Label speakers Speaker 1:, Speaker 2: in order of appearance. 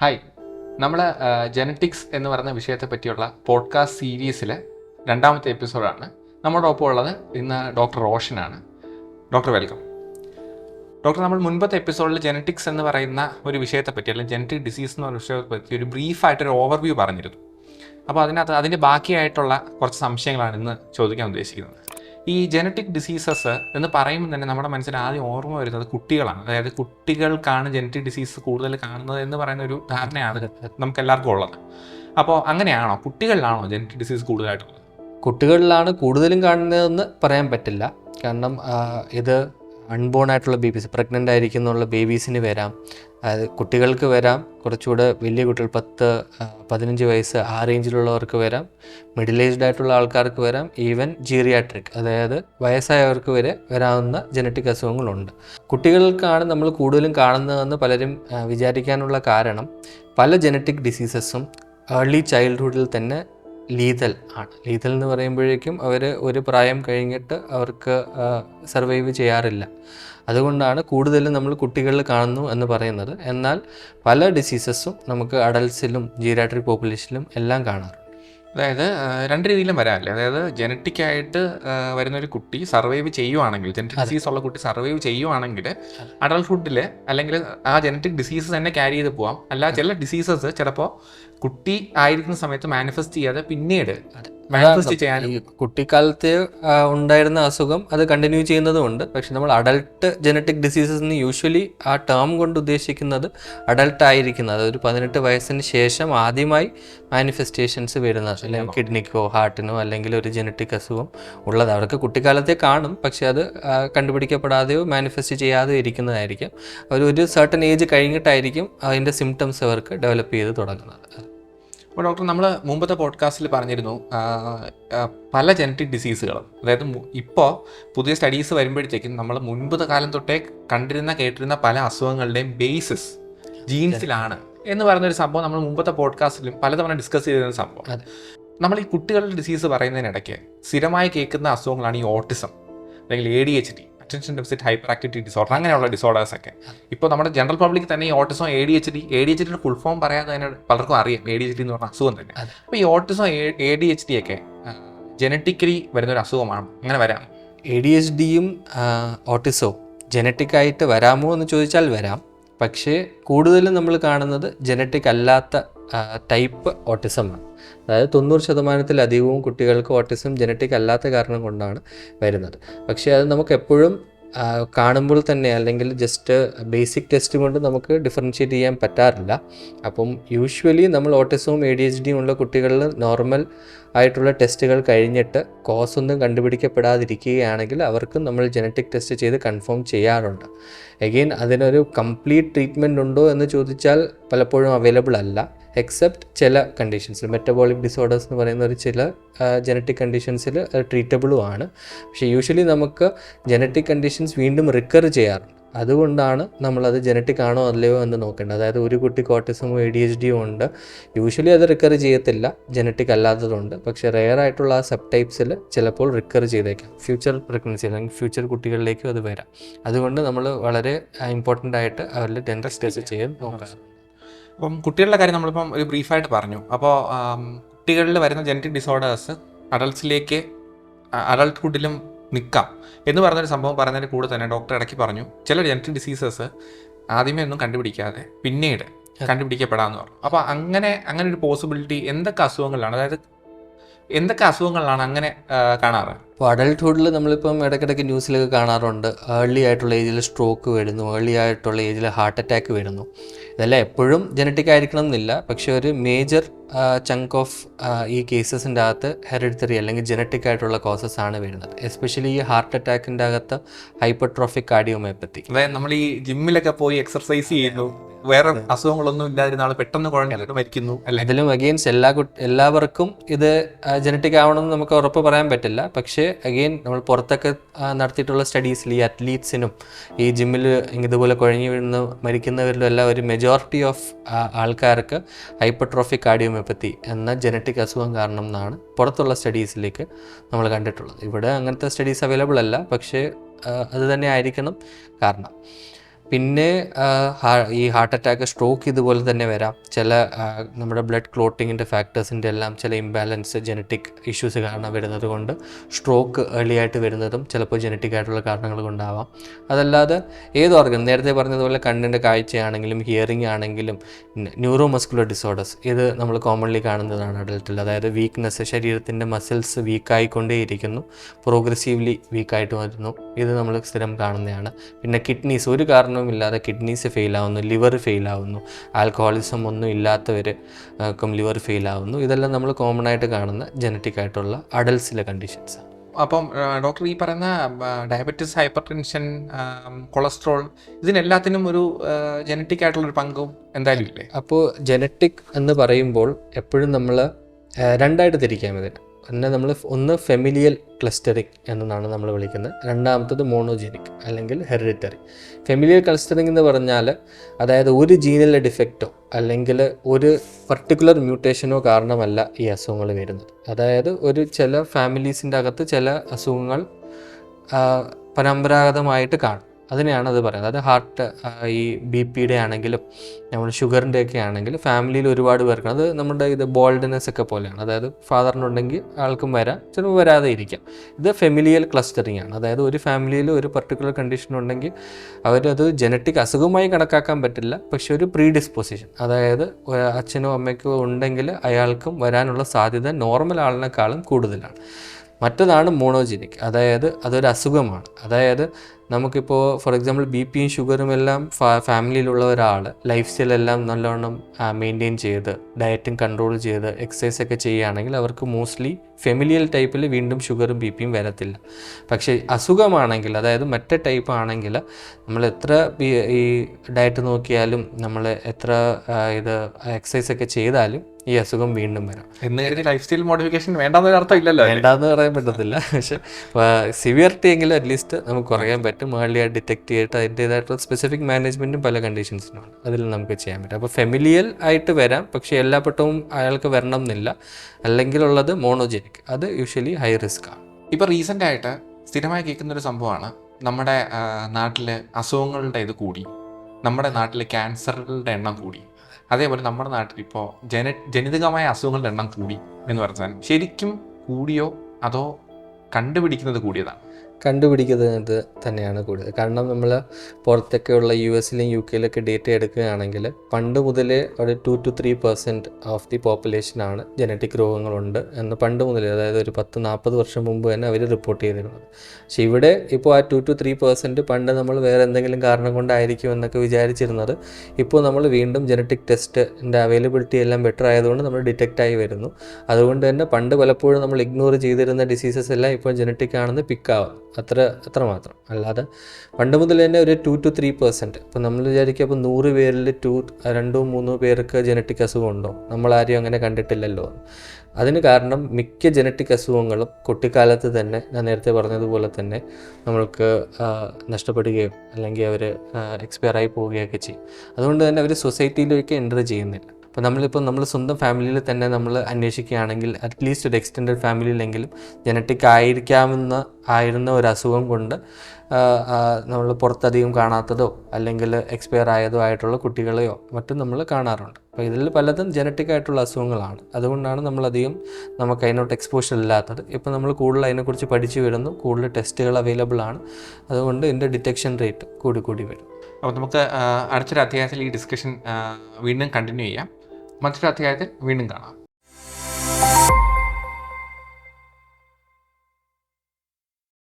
Speaker 1: Hi നമ്മൾ genetics എന്ന് പറയുന്ന വിഷയത്തെ പറ്റിയുള്ള പോഡ്കാസ്റ്റ് സീരീസിലെ രണ്ടാമത്തെ എപ്പിസോഡാണ് നമ്മുടെ ഒപ്പം ഉള്ളത് ഇന്ന് ഡോക്ടർ റോഷനാണ്. ഡോക്ടർ വെൽക്കം ഡോക്ടർ നമ്മൾ മുൻപത്തെ എപ്പിസോഡിൽ ജനറ്റിക്സ് എന്ന് പറയുന്ന ഒരു വിഷയത്തെ പറ്റി അല്ലെങ്കിൽ ജനറ്റിക് ഡിസീസ് എന്ന് പറയുന്ന വിഷയത്തെ പറ്റി ഒരു ബ്രീഫായിട്ടൊരു ഓവർവ്യൂ പറഞ്ഞിരുന്നു. അപ്പോൾ അതിനകത്ത് അതിന്റെ ബാക്കിയായിട്ടുള്ള കുറച്ച് സംശയങ്ങളാണ് ഇന്ന് ചോദിക്കാൻ ഉദ്ദേശിക്കുന്നത്. ഈ ജനറ്റിക് ഡിസീസസ് എന്ന് പറയുമ്പോൾ തന്നെ നമ്മുടെ മനസ്സിൽ ആദ്യം ഓർമ്മ വരുന്നത് കുട്ടികളാണ്. അതായത് കുട്ടികൾക്കാണ് ജനറ്റിക് ഡിസീസ് കൂടുതൽ കാണുന്നത് എന്ന് പറയുന്ന ഒരു ധാരണയാണ് നമുക്ക് എല്ലാവർക്കും ഉള്ളത്. അപ്പോൾ അങ്ങനെയാണോ? കുട്ടികളിലാണോ ജനറ്റിക് ഡിസീസ് കൂടുതലായിട്ടുള്ളത്?
Speaker 2: കുട്ടികളിലാണ് കൂടുതലും കാണുന്നതെന്ന് പറയാൻ പറ്റില്ല. കാരണം ഇത് അൺബോൺ ആയിട്ടുള്ള ബേബീസ് പ്രഗ്നന്റ് ആയിരിക്കുന്നുള്ള ബേബീസിന് വരാം. അതായത് കുട്ടികൾക്ക് വരാം കുറച്ചുകൂടെ വലിയ കുട്ടികൾ പത്ത് പതിനഞ്ച് വയസ്സ് ആ റേഞ്ചിലുള്ളവർക്ക് വരാം. മിഡിൽ ഏജ്ഡ് ആയിട്ടുള്ള ആൾക്കാർക്ക് വരാം ഈവൻ ജീറിയാട്രിക് അതായത് വയസ്സായവർക്ക് വരെ വരാവുന്ന ജനറ്റിക് അസുഖങ്ങളുണ്ട്. കുട്ടികൾക്കാണ് നമ്മൾ കൂടുതലും കാണുന്നതെന്ന് പലരും വിചാരിക്കാനുള്ള കാരണം പല ജനറ്റിക് ഡിസീസസും ഏർലി ചൈൽഡ്ഹുഡിൽ തന്നെ ലീതൽ ആണ്. ലീതൽ എന്ന് പറയുമ്പോഴേക്കും അവർ ഒരു പ്രായം കഴിഞ്ഞിട്ട് അവർക്ക് സർവൈവ് ചെയ്യാറില്ല. അതുകൊണ്ടാണ് കൂടുതലും നമ്മൾ കുട്ടികളിൽ കാണുന്നു എന്ന് പറയുന്നത്. എന്നാൽ പല ഡിസീസസും നമുക്ക് അഡൽട്സിലും ജീരാട്രിക് പോപ്പുലേഷനിലും എല്ലാം കാണാറുണ്ട്.
Speaker 1: അതായത് രണ്ട് രീതിയിലും വരാമല്ലേ അതായത് ജനറ്റിക് ആയിട്ട് വരുന്ന ഒരു കുട്ടി സർവൈവ് ചെയ്യുവാണെങ്കിൽ ജനറ്റിക് ഡിസീസ് ഉള്ള കുട്ടി സർവൈവ് ചെയ്യുവാണെങ്കിൽ അഡൾട്ട്ഹുഡിൽ അല്ലെങ്കിൽ ആ ജനറ്റിക് ഡിസീസ് തന്നെ ക്യാരി ചെയ്ത് പോവാം. അല്ല ചില ഡിസീസസ് ചിലപ്പോൾ കുട്ടി ആയിരിക്കുന്ന സമയത്ത് മാനിഫെസ്റ്റ് ചെയ്യാതെ പിന്നീട്
Speaker 2: കുട്ടിക്കാലത്ത് ഉണ്ടായിരുന്ന അസുഖം അത് കണ്ടിന്യൂ ചെയ്യുന്നതുമുണ്ട്. പക്ഷെ നമ്മൾ അഡൾട്ട് ജനറ്റിക് ഡിസീസസ് എന്ന് യൂഷ്വലി ആ ടേം കൊണ്ട് ഉദ്ദേശിക്കുന്നത് അഡൾട്ട് ആയിരിക്കുന്നത്. ഒരു പതിനെട്ട് വയസ്സിന് ശേഷം ആദ്യമായി മാനിഫെസ്റ്റേഷൻസ് വരുന്ന അല്ലെങ്കിൽ കിഡ്നിക്കോ ഹാർട്ടിനോ അല്ലെങ്കിൽ ഒരു ജനറ്റിക് അസുഖം ഉള്ളത്. അവർക്ക് കുട്ടിക്കാലത്തെ കാണും. പക്ഷെ അത് കണ്ടുപിടിക്കപ്പെടാതെയോ മാനിഫെസ്റ്റ് ചെയ്യാതെയോ ഇരിക്കുന്നതായിരിക്കും. അവർ ഒരു സർട്ടൻ ഏജ് കഴിഞ്ഞിട്ടായിരിക്കും അതിന്റെ സിംറ്റംസ് അവർക്ക് ഡെവലപ്പ് ചെയ്ത് തുടങ്ങുന്നത്.
Speaker 1: അപ്പോൾ ഡോക്ടർ നമ്മൾ മുമ്പത്തെ പോഡ്കാസ്റ്റിൽ പറഞ്ഞിരുന്നു പല ജനറ്റിക് ഡിസീസുകളും അതായത് ഇപ്പോൾ പുതിയ സ്റ്റഡീസ് വരുമ്പോഴത്തേക്കും നമ്മൾ മുൻപത്തെ കാലം തൊട്ടേ കണ്ടിരുന്ന കേട്ടിരുന്ന പല അസുഖങ്ങളുടെയും ബേസിസ് ജീൻസിലാണ് എന്ന് പറയുന്നൊരു സംഭവം നമ്മൾ മുമ്പത്തെ പോഡ്കാസ്റ്റിലും പലതവണ ഡിസ്കസ് ചെയ്തിരുന്ന സംഭവം. നമ്മൾ ഈ കുട്ടികളുടെ ഡിസീസ് പറയുന്നതിനിടയ്ക്ക് സ്ഥിരമായി കേൾക്കുന്ന അസുഖങ്ങളാണ് ഈ ഓട്ടിസം അല്ലെങ്കിൽ A D H D attention deficit hyperactivity disorder അങ്ങനെയുള്ള ഡിസോർഡേഴ്സ് ഒക്കെ. ഇപ്പോൾ നമ്മുടെ ജനറൽ പബ്ലിക് തന്നെ ഈ autism A D H D A D H ഡിയുടെ ഫുൾ ഫോം പറയാതെ തന്നെ പലർക്കും അറിയാം. എ ഡി എച്ച് ഡി എന്ന് പറഞ്ഞ അസുഖം തന്നെ. അപ്പോൾ ഈ autism A D H D ഒക്കെ ജനറ്റിക്കലി വരുന്ന ഒരു അസുഖമാണ്. അങ്ങനെ വരാം.
Speaker 2: എ ഡി എച്ച് ഡിയും ഓട്ടിസോ ജനറ്റിക്കായിട്ട് വരാമോ എന്ന് ചോദിച്ചാൽ വരാം. പക്ഷേ കൂടുതലും നമ്മൾ കാണുന്നത് ജനറ്റിക് അല്ലാത്ത ടൈപ്പ് ഓട്ടിസമാണ് അതായത് തൊണ്ണൂറ് ശതമാനത്തിലധികവും കുട്ടികൾക്ക് ഓട്ടിസം ജനറ്റിക് അല്ലാത്ത കാരണം കൊണ്ടാണ് വരുന്നത്. പക്ഷേ അത് നമുക്ക് എപ്പോഴും കാണുമ്പോൾ തന്നെ അല്ലെങ്കിൽ ജസ്റ്റ് ബേസിക് ടെസ്റ്റ് കൊണ്ട് നമുക്ക് ഡിഫറൻഷ്യേറ്റ് ചെയ്യാൻ പറ്റാറില്ല. അപ്പം യൂഷ്വലി നമ്മൾ ഓട്ടിസവും എ ഡി എച്ച് ഡിയും ഉള്ള കുട്ടികളിൽ നോർമൽ ആയിട്ടുള്ള ടെസ്റ്റുകൾ കഴിഞ്ഞിട്ട് കോസ് ഒന്നും കണ്ടുപിടിക്കപ്പെടാതിരിക്കുകയാണെങ്കിൽ അവർക്ക് നമ്മൾ ജനറ്റിക് ടെസ്റ്റ് ചെയ്ത് കൺഫേം ചെയ്യാറുണ്ട്. എഗെയിൻ അതിനൊരു കംപ്ലീറ്റ് ട്രീറ്റ്മെന്റ് ഉണ്ടോ എന്ന് ചോദിച്ചാൽ പലപ്പോഴും അവൈലബിൾ അല്ല. എക്സെപ്റ്റ് ചില കണ്ടീഷൻസിൽ മെറ്റബോളിക് ഡിസോർഡേഴ്സ് എന്ന് പറയുന്ന ഒരു ചില ജനറ്റിക് കണ്ടീഷൻസിൽ ട്രീറ്റബിളും ആണ്. പക്ഷേ യൂഷ്വലി നമുക്ക് ജനറ്റിക് കണ്ടീഷൻസ് വീണ്ടും റിക്കർ ചെയ്യാറുണ്ട്. അതുകൊണ്ടാണ് നമ്മളത് ജനറ്റിക് ആണോ അല്ലയോ എന്ന് നോക്കേണ്ടത്. അതായത് ഒരു കുട്ടിക്ക് ഓട്ടിസമോ എ ഡി എച്ച് ഡിയോ ഉണ്ട്. യൂഷ്വലി അത് റിക്കർ ചെയ്യത്തില്ല. ജനറ്റിക് അല്ലാത്തതുണ്ട്. പക്ഷേ റെയർ ആയിട്ടുള്ള ആ സബ് ടൈപ്സിൽ ചിലപ്പോൾ റിക്കർ ചെയ്തേക്കാം. ഫ്യൂച്ചർ പ്രഗ്നൻസി അല്ലെങ്കിൽ ഫ്യൂച്ചർ കുട്ടികളിലേക്കും അത് വരാം. അതുകൊണ്ട് നമ്മൾ വളരെ ഇമ്പോർട്ടന്റ് ആയിട്ട് അവരിൽ ഡെന്റൽ ടെസ്റ്റ് ചെയ്യാൻ നോക്കാം.
Speaker 1: അപ്പം കുട്ടികളുടെ കാര്യം നമ്മളിപ്പം ഒരു ബ്രീഫായിട്ട് പറഞ്ഞു. അപ്പോൾ കുട്ടികളിൽ വരുന്ന ജനറ്റിക് ഡിസോർഡേഴ്സ് അഡൾട്ട്സിലേക്ക് അഡൾട്ട്ഹുഡിലും നിൽക്കാം എന്ന് പറഞ്ഞൊരു സംഭവം പറഞ്ഞതിന് കൂടെ തന്നെ ഡോക്ടർ ഇടയ്ക്ക് പറഞ്ഞു. ചില ജനറ്റിക് ഡിസീസസ് ആദ്യമേ ഒന്നും കണ്ടുപിടിക്കാതെ പിന്നീട് കണ്ടുപിടിക്കപ്പെടാമെന്ന് പറഞ്ഞു. അപ്പോൾ അങ്ങനെ അങ്ങനെ ഒരു പോസിബിലിറ്റി എന്തൊക്കെ അസുഖങ്ങളിലാണ്? അതായത് എന്തൊക്കെ അസുഖങ്ങളിലാണ് അങ്ങനെ കാണാറ്?
Speaker 2: അപ്പോൾ അഡൾട്ട്ഹുഡിൽ നമ്മളിപ്പം ഇടയ്ക്കിടയ്ക്ക് ന്യൂസിലൊക്കെ കാണാറുണ്ട്. ഏർലി ആയിട്ടുള്ള ഏജിൽ സ്ട്രോക്ക് വരുന്നു. ഏർലി ആയിട്ടുള്ള ഏജിൽ ഹാർട്ട് അറ്റാക്ക് വരുന്നു. ഇതെല്ലാം എപ്പോഴും ജനറ്റിക് ആയിരിക്കണം എന്നില്ല. പക്ഷേ ഒരു മേജർ ചങ്ക് ഓഫ് ഈ കേസസിന്റെ അകത്ത് ഹെറിഡിറ്ററി അല്ലെങ്കിൽ ജനറ്റിക് ആയിട്ടുള്ള കോസസ് ആണ് വരുന്നത്. എസ്പെഷ്യലി ഈ ഹാർട്ട് അറ്റാക്കിന്റെ അകത്ത് ഹൈപ്പർട്രോഫിക് കാർഡിയോമയോപ്പത്തി
Speaker 1: അതായത് നമ്മൾ ഈ ജിമ്മിലൊക്കെ പോയി എക്സർസൈസ് ചെയ്യുന്നു. വേറെ അസുഖങ്ങളൊന്നും ഇല്ലാതിരുന്ന ആൾ പെട്ടെന്ന് കുഴഞ്ഞിട്ട് മരിക്കുന്നു
Speaker 2: ഇതിലും അഗെയിൻസ് എല്ലാ കുട്ടി എല്ലാവർക്കും ഇത് ജനറ്റിക് ആവണമെന്ന് നമുക്ക് ഉറപ്പ് പറയാൻ പറ്റില്ല. പക്ഷേ അഗെയിൻ നമ്മൾ പുറത്തൊക്കെ നടത്തിയിട്ടുള്ള സ്റ്റഡീസിൽ ഈ അത്ലീറ്റ്സിനും ഈ ജിമ്മിൽ ഇതുപോലെ കുഴഞ്ഞു വീഴുന്ന മരിക്കുന്നവരിലും എല്ലാം ഒരു മെജോറിറ്റി ഓഫ് ആൾക്കാർക്ക് ഹൈപ്പർട്രോഫിക് കാർഡിയോമയോപ്പത്തി എന്ന ജനറ്റിക് അസുഖം കാരണം എന്നാണ് പുറത്തുള്ള സ്റ്റഡീസിലേക്ക് നമ്മൾ കണ്ടിട്ടുള്ളത്. ഇവിടെ അങ്ങനത്തെ സ്റ്റഡീസ് അവൈലബിൾ അല്ല പക്ഷേ അത് തന്നെ ആയിരിക്കണം കാരണം. പിന്നെ ഈ ഹാർട്ട് അറ്റാക്ക് സ്ട്രോക്ക് ഇതുപോലെ തന്നെ വരാം. ചില നമ്മുടെ ബ്ലഡ് ക്ലോട്ടിങ്ങിന്റെ ഫാക്ടേഴ്സിന്റെ എല്ലാം ചില ഇംബാലൻസ് ജനറ്റിക് ഇഷ്യൂസ് കാരണം വരുന്നത് കൊണ്ട് സ്ട്രോക്ക് ഏർലി ആയിട്ട് വരുന്നതും ചിലപ്പോൾ ജനറ്റിക് ആയിട്ടുള്ള കാരണങ്ങൾ കൊണ്ടാവാം. അതല്ലാതെ ഏത് ഓർഗൻ നേരത്തെ പറഞ്ഞതുപോലെ കണ്ണിന്റെ കാഴ്ചയാണെങ്കിലും ഹിയറിംഗ് ആണെങ്കിലും ന്യൂറോ മസ്കുലർ ഡിസോർഡേഴ്സ് ഇത് നമ്മൾ കോമൺലി കാണുന്നതാണ് അഡൽട്ടിൽ അതായത് വീക്ക്നെസ് ശരീരത്തിന്റെ മസിൽസ് വീക്കായിക്കൊണ്ടേയിരിക്കുന്നു പ്രോഗ്രസീവ്ലി വീക്കായിട്ട് വരുന്നു. ഇത് നമ്മൾ സ്ഥിരം കാണുന്നതാണ്. പിന്നെ കിഡ്നീസ് ഒരു കാരണവുമില്ലാതെ കിഡ്നീസ് ഫെയിലാവുന്നു ലിവർ ഫെയിലാവുന്നു ആൽക്കഹോളിസം ഒന്നും ഇല്ലാത്തവർ ലിവർ ഫെയിലാവുന്നു ഇതെല്ലാം നമ്മൾ കോമൺ ആയിട്ട് കാണുന്ന ജനറ്റിക് ആയിട്ടുള്ള അഡൽസിലെ കണ്ടീഷൻസ്
Speaker 1: അപ്പം ഡോക്ടർ ഈ പറയുന്ന ഡയബറ്റിസ് ഹൈപ്പർ ടെൻഷൻ കൊളസ്ട്രോൾ ഇതിനെല്ലാത്തിനും ഒരു ജനറ്റിക് ആയിട്ടുള്ളൊരു പങ്കും എന്തായാലും ഇല്ലേ?
Speaker 2: അപ്പോൾ ജനറ്റിക് എന്ന് പറയുമ്പോൾ എപ്പോഴും നമ്മൾ രണ്ടായിട്ട് തിരിക്കാം ഇതിന്. പിന്നെ നമ്മൾ ഒന്ന് ഫെമിലിയൽ ക്ലസ്റ്ററിങ് എന്നാണ് നമ്മൾ വിളിക്കുന്നത്. രണ്ടാമത്തത് മോണോജെനിക് അല്ലെങ്കിൽ ഹെറിറ്ററി ഫെമിലിയൽ ക്ലസ്റ്ററിങ് എന്ന് പറഞ്ഞാൽ അതായത് ഒരു ജീനിലെ ഡിഫക്റ്റോ അല്ലെങ്കിൽ ഒരു പർട്ടിക്കുലർ മ്യൂട്ടേഷനോ കാരണമല്ല ഈ അസുഖങ്ങൾ വരുന്നത്. അതായത് ഒരു ചില ഫാമിലീസിന്റെ അകത്ത് ചില അസുഖങ്ങൾ പരമ്പരാഗതമായിട്ട് കാണും. അതിനെയാണ് അത് പറയുന്നത്. അത് ഹാർട്ട് ഈ ബി പിയുടെ ആണെങ്കിലും നമ്മൾ ഷുഗറിന്റെ ഒക്കെ ആണെങ്കിലും ഫാമിലിയിൽ ഒരുപാട് പേർക്ക് അത് നമ്മുടെ ഇത് ബോൾഡ്നെസ് ഒക്കെ പോലെയാണ്. അതായത് ഫാദറിനുണ്ടെങ്കിൽ ആൾക്കും വരാം ചിലപ്പോൾ വരാതെ ഇരിക്കാം. ഇത് ഫെമിലിയൽ ക്ലസ്റ്ററിങ് ആണ്. അതായത് ഒരു ഫാമിലിയിൽ ഒരു പർട്ടിക്കുലർ കണ്ടീഷൻ ഉണ്ടെങ്കിൽ അവരത് ജനറ്റിക് അസുഖമായി കണക്കാക്കാൻ പറ്റില്ല. പക്ഷെ ഒരു പ്രീ ഡിസ്പോസിഷൻ അതായത് അച്ഛനോ അമ്മയ്ക്കോ ഉണ്ടെങ്കിൽ അയാൾക്കും വരാനുള്ള സാധ്യത നോർമൽ ആളിനേക്കാളും കൂടുതലാണ്. മറ്റതാണ് മോണോജിനിക് അതായത് അതൊരു അസുഖമാണ് അതായത് നമുക്കിപ്പോൾ ഫോർ എക്സാമ്പിൾ ബി പിയും ഷുഗറും എല്ലാം ഫാമിലിയിലുള്ള ഒരാൾ ലൈഫ് സ്റ്റൈൽ എല്ലാം നല്ലോണം മെയിന്റെയിൻ ചെയ്ത് ഡയറ്റും കൺട്രോൾ ചെയ്ത് എക്സസൈസ് ഒക്കെ ചെയ്യുകയാണെങ്കിൽ അവർക്ക് മോസ്റ്റ്ലി ഫെമിലിയൽ ടൈപ്പിൽ വീണ്ടും ഷുഗറും ബി പിയും വരത്തില്ല. പക്ഷേ അസുഖമാണെങ്കിൽ അതായത് മറ്റേ ടൈപ്പ് ആണെങ്കിൽ നമ്മൾ എത്ര ബി- ഈ ഡയറ്റ് നോക്കിയാലും നമ്മൾ എത്ര ഇത് എക്സസൈസ് ഒക്കെ ചെയ്താലും ഈ അസുഖം വീണ്ടും വരാം.
Speaker 1: എന്ന് കരുതി ലൈഫ് സ്റ്റൈൽ മോഡിഫിക്കേഷൻ വേണ്ടെന്നൊരു അർത്ഥം ഇല്ലല്ലോ?
Speaker 2: വേണ്ടാന്ന് പറയാൻ പറ്റത്തില്ല. പക്ഷെ സിവിയറിറ്റി എങ്കിലും അറ്റ്ലീസ്റ്റ് നമുക്ക് കുറയാൻ പറ്റും. ഏർലിയായിട്ട് ഡിറ്റക്ട് ചെയ്തിട്ട് അതിന്റേതായിട്ടുള്ള സ്പെസിഫിക് മാനേജ്മെന്റും പല കണ്ടീഷൻസിനുമാണ് അതിൽ നമുക്ക് ചെയ്യാൻ പറ്റും. അപ്പോൾ ഫെമിലിയൽ ആയിട്ട് വരാം. പക്ഷേ എല്ലാ പെട്ടവും അയാൾക്ക് വരണം എന്നില്ല അല്ലെങ്കിലുള്ളത് മോണോജെനിക് അത് യൂഷ്വലി ഹൈ റിസ്ക് ആണ്.
Speaker 1: ഇപ്പൊ റീസെന്റ് ആയിട്ട് സ്ഥിരമായി കേൾക്കുന്ന ഒരു സംഭവമാണ്. നമ്മുടെ നാട്ടിൽ അസുഖങ്ങളുടെ ഇത് കൂടി. നമ്മുടെ നാട്ടിൽ ക്യാൻസറുകളുടെ എണ്ണം കൂടി. അതേപോലെ നമ്മുടെ നാട്ടിൽ ഇപ്പോൾ ജന ജനിതകമായ അസുഖങ്ങളുടെ എണ്ണം കൂടി എന്ന് പറഞ്ഞാൽ ശരിക്കും കൂടിയോ അതോ കണ്ടുപിടിക്കുന്നത് കൂടിയതാണ്?
Speaker 2: കണ്ടുപിടിക്കുന്നത് തന്നെയാണ് കൂടുതൽ. കാരണം നമ്മൾ പുറത്തൊക്കെയുള്ള യു എസിലും യു കെയിലൊക്കെ ഡേറ്റ എടുക്കുകയാണെങ്കിൽ പണ്ട് മുതലേ ഒരു two two three percent of the പോപ്പുലേഷനാണ് genetic രോഗങ്ങളുണ്ട് എന്ന് പണ്ട് മുതലേ അതായത് ഒരു പത്ത് നാൽപ്പത് വർഷം മുമ്പ് തന്നെ അവർ റിപ്പോർട്ട് ചെയ്തിരുന്നത്. പക്ഷേ ഇവിടെ ഇപ്പോൾ ആ ടു ടു ത്രീ പെർസെന്റ് പണ്ട് നമ്മൾ വേറെ എന്തെങ്കിലും കാരണം കൊണ്ടായിരിക്കും എന്നൊക്കെ വിചാരിച്ചിരുന്നത് ഇപ്പോൾ നമ്മൾ വീണ്ടും ജനറ്റിക് ടെസ്റ്റിന്റെ അവൈലബിലിറ്റി എല്ലാം ബെറ്റർ ആയതുകൊണ്ട് നമ്മൾ ഡിറ്റക്റ്റ് ആയി വരുന്നു. അതുകൊണ്ട് തന്നെ പണ്ട് പലപ്പോഴും നമ്മൾ ഇഗ്നോർ ചെയ്തിരുന്ന ഡിസീസസ് എല്ലാം ഇപ്പോൾ ജനറ്റിക് ആണെന്ന് പിക്കാവും അത്ര അത്ര മാത്രം. അല്ലാതെ പണ്ട് മുതൽ തന്നെ ഒരു ടു ടു ത്രീ പെർസെന്റ് ഇപ്പോൾ നമ്മൾ വിചാരിക്കുക അപ്പോൾ നൂറ് പേരിൽ ടു രണ്ടോ മൂന്നോ പേർക്ക് ജനറ്റിക് അസുഖമുണ്ടോ നമ്മളാരും അങ്ങനെ കണ്ടിട്ടില്ലല്ലോ. അതിന് കാരണം മിക്ക ജനറ്റിക് അസുഖങ്ങളും കുട്ടിക്കാലത്ത് തന്നെ ഞാൻ നേരത്തെ പറഞ്ഞതുപോലെ തന്നെ നമ്മൾക്ക് നഷ്ടപ്പെടുകയോ അല്ലെങ്കിൽ അവർ എക്സ്പയർ ആയി പോവുകയൊക്കെ ചെയ്യും. അതുകൊണ്ട് തന്നെ അവർ സൊസൈറ്റിയിലേക്ക് എന്റർ ചെയ്യുന്നില്ല. അപ്പോൾ നമ്മളിപ്പോൾ നമ്മൾ സ്വന്തം ഫാമിലിയിൽ തന്നെ നമ്മൾ അന്വേഷിക്കുകയാണെങ്കിൽ അറ്റ്ലീസ്റ്റ് ഒരു എക്സ്റ്റെൻഡഡ് ഫാമിലിയിലെങ്കിലും ജനറ്റിക് ആയിരിക്കാമെന്ന ആയിരുന്ന ഒരു അസുഖം കൊണ്ട് നമ്മൾ പുറത്തധികം കാണാത്തതോ അല്ലെങ്കിൽ എക്സ്പയർ ആയതോ ആയിട്ടുള്ള കുട്ടികളെയോ മറ്റും നമ്മൾ കാണാറുണ്ട്. അപ്പോൾ ഇതിൽ പലതും ജനറ്റിക് ആയിട്ടുള്ള അസുഖങ്ങളാണ്. അതുകൊണ്ടാണ് നമ്മളധികം നമുക്ക് അതിനോട്ട് എക്സ്പോഷർ ഇല്ലാത്തത്. ഇപ്പോൾ നമ്മൾ കൂടുതൽ അതിനെക്കുറിച്ച് പഠിച്ചു വരുന്നു കൂടുതൽ ടെസ്റ്റുകൾ അവൈലബിൾ ആണ്. അതുകൊണ്ട് ഇതിന്റെ ഡിറ്റക്ഷൻ റേറ്റ് കൂടി കൂടി വരും.
Speaker 1: അപ്പോൾ നമുക്ക് അടുത്തൊരു അധ്യായത്തിൽ ഈ ഡിസ്കഷൻ വീണ്ടും കണ്ടിന്യൂ ചെയ്യാം. മറ്റൊരു അധ്യായത്തിൽ വീണ്ടും കാണാം.